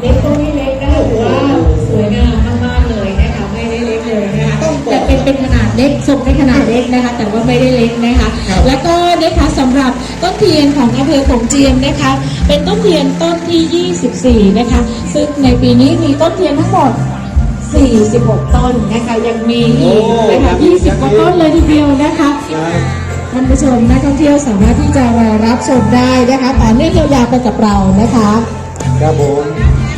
เล็กก็ไม่เล็กนะถือว่าสวยงามมากๆเลยนะคะไม่ได้เล็กเลยนะคะแต่เป็นเป็นขนาดเล็กทรงในขนาดเล็กนะคะ แต่ว่าไม่ได้เล็กนะคะ แล้วก็นะคะสำหรับต้นเทียนของอำเภอโขงเจียมนะคะ เป็นต้นเทียนต้นที่ 24 นะคะ ซึ่งในปีนี้มีต้นเทียนทั้งหมด46 ต้นนะคะยังมีอีกนะคะ20กว่าต้นเลยทีเดียวนะคะท่านผู้ชมนักท่องเที่ยวสามารถที่จะมารับชมได้นะคะต่อเนื่องยาวๆไปกับเรานะคะ ครับผม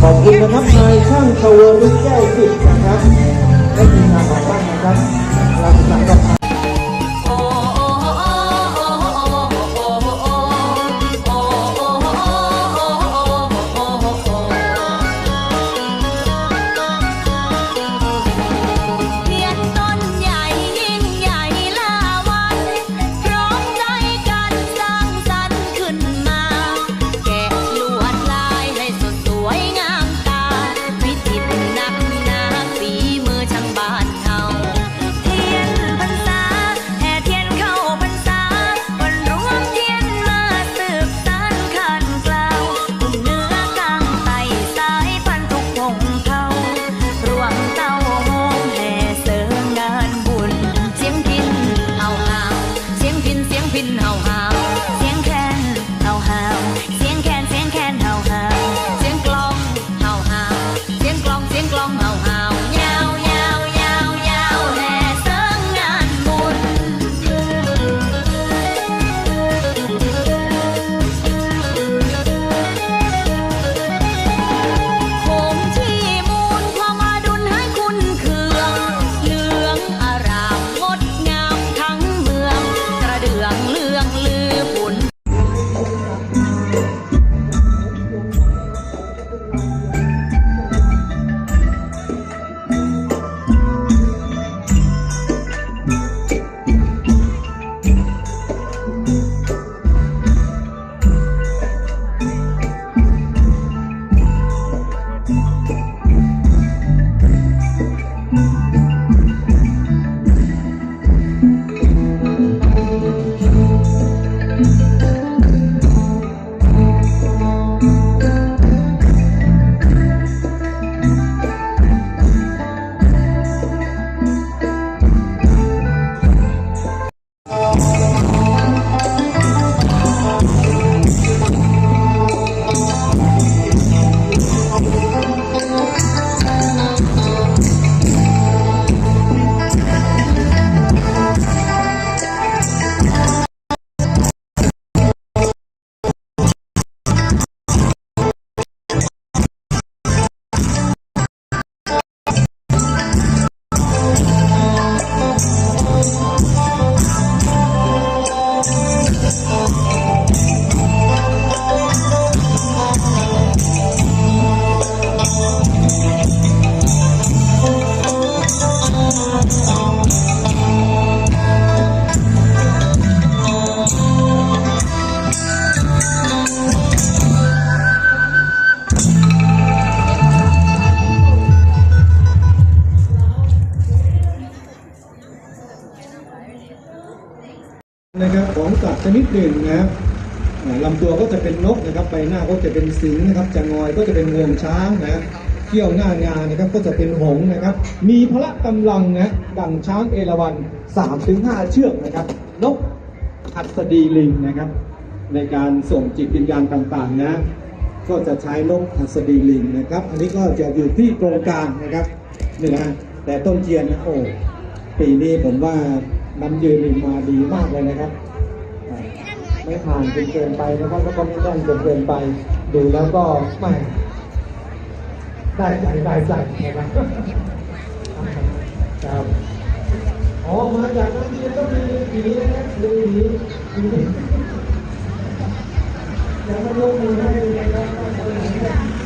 ขอบคุณนะครับนายช่างเทวรุษแก้วจิตนะครับและทีมงานของท่านนะครับรับสังกับ Oh, oh, oh. นะครับของสัตว์ชนิดหนึ่งนะครับลำตัวก็จะเป็นนกนะครับใบหน้าก็จะเป็นสิงนะครับจะงอยก็จะเป็นงวงช้างนะเขี้ยวหน้างานนะครับก็จะเป็นหงนะครับ มีพละกำลังนะดังช้างเอราวัณ3ถึง5เชือกนะครับ นกหัสดีลิงนะครับ ในการส่งจิตวิญญาณต่างๆนะก็จะใช้นกหัสดีลิงนะครับ อันนี้ก็จะอยู่ที่โครงการนะครับนี่นะแต่ต้นเทียนนะโอ้ปีนี้ผมว่า น้ำยืนมาดีมากเลยนะครับ ไม่ผ่านจนเกินไปนะครับแล้วก็ไม่แน่นจนเกินไป ดูแล้วก็ไม่ได้ใจได้ใจนะครับครับอ๋อมาจากน้ำเทียนก็มีผีนะครับมีผีผีอย่ามายกมือให้นะครับ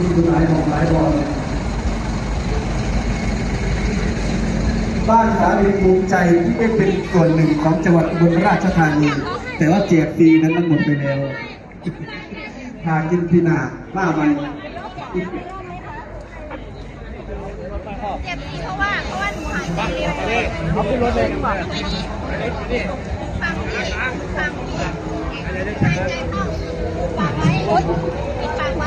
มีหลายของหลายบอลบ้านสามีภูมิใจที่ได้เป็นส่วนหนึ่งของจังหวัดอุบลราชธานีแต่ว่าแจกฟรีนั้นมันหมดไปแล้วพากินพี่นาล่ามันเจ็บสิเพราะว่าเพราะว่าหนูหายใจเร็วเอาขึ้นรถเลย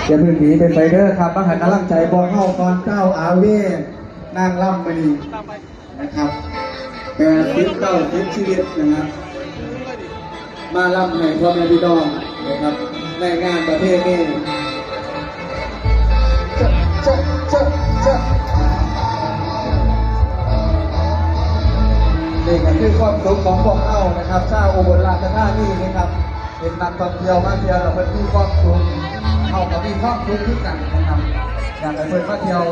อย่าเพิ่งหนีไปไฟเดอร์ครับมาหันกำลังใจบอกเข้าก่อนเจ้าอาเว่นางล่ำมณีนะครับแปดสิบเก้าสิบชีวิตนะครับมาล่ำให้พ่อแม่พี่น้องนะครับในงานประเภทนี้เจ๊เจ๊เจ๊ะเจ๊ะนี่ก็คือความสุขของพวกเรานะครับชาวอุบลราชธานีนะครับ เป็นนักท่องเที่ยวมาเที่ยวเราเป็นมีความสุขเขาก็มีความสุขที่กันนะครับอยากให้เพื่อนมาเที่ยว